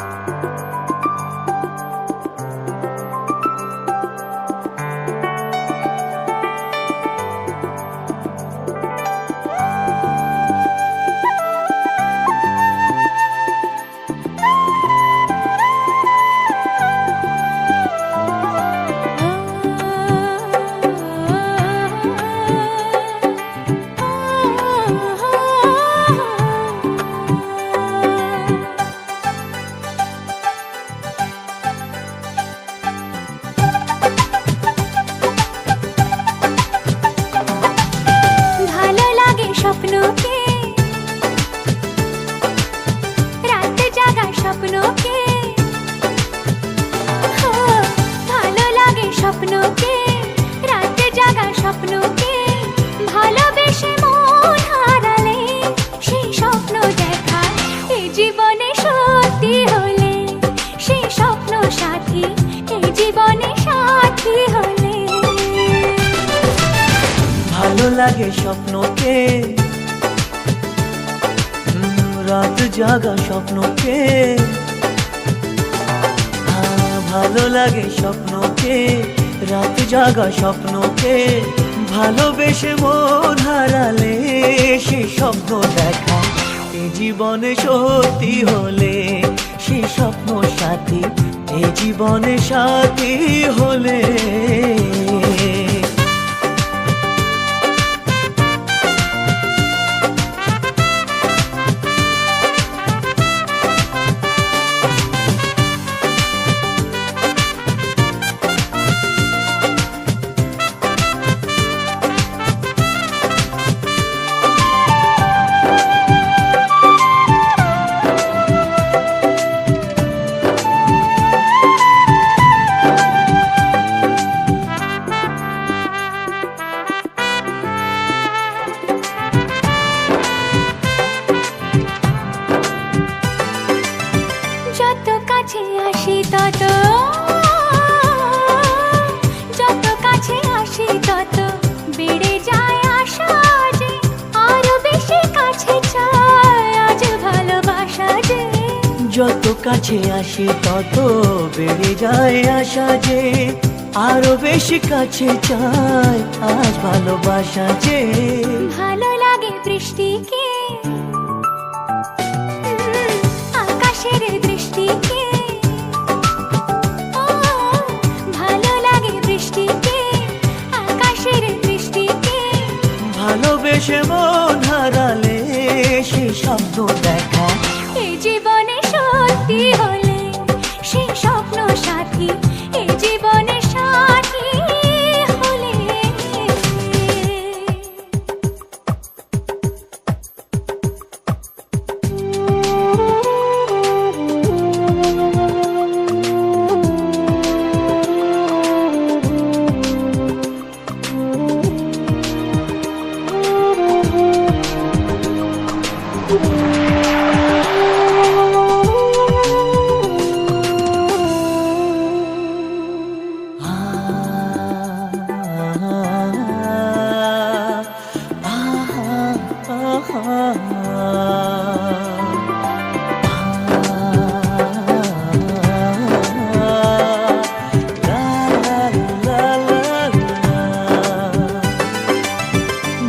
you সাথী, এই জীবনে সাথী হলে। ভালো লাগে স্বপ্নকে। রাত জাগা স্বপ্নকে। হ্যাঁ, ভালো লাগে স্বপ্নকে। রাত জাগা স্বপ্নকে। ভালোবেসে মন হারালে সে স্বপ্ন দেখা। এ জীবনে সত্যি হলে। সে স্বপ্ন সাথী এ জীবনে সাথী হলে আসি তত। যত কাছে আসি তত। বেড়ে যায় আশা যে আরও বেশি কাছে চাই। আজ ভালোবাসা যে। যত কাছে আসি তত বেড়ে যায় আশা যে আরও বেশি কাছে চাই। আজ ভালোবাসা যে। ভালো লাগে বৃষ্টিকে ভালোবেসে মন হারালে সে শব্দ দেখা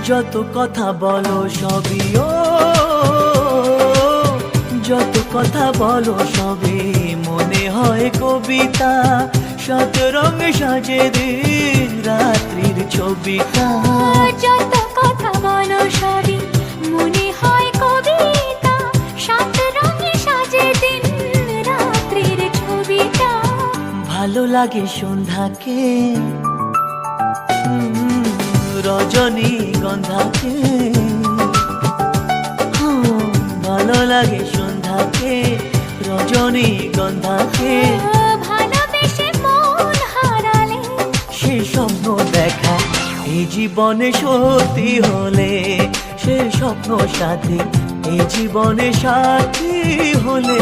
যত কথা বলো সবই ও, যত কথা বলো সবে মনে হয় কবিতা। শত রঙে সাজে দিন রাত্রির ছবিটা। যত কথা বলো সবই মনে ভালো লাগে সন্ধ্যাকে। রজনী গন্ধাকে। ভালো লাগে সন্ধ্যাকে রজনী গন্ধাকে। সে স্বপ্ন দেখা এই জীবনে সত্যি হলে। সে স্বপ্ন সাথী এই জীবনে সাথী হলে।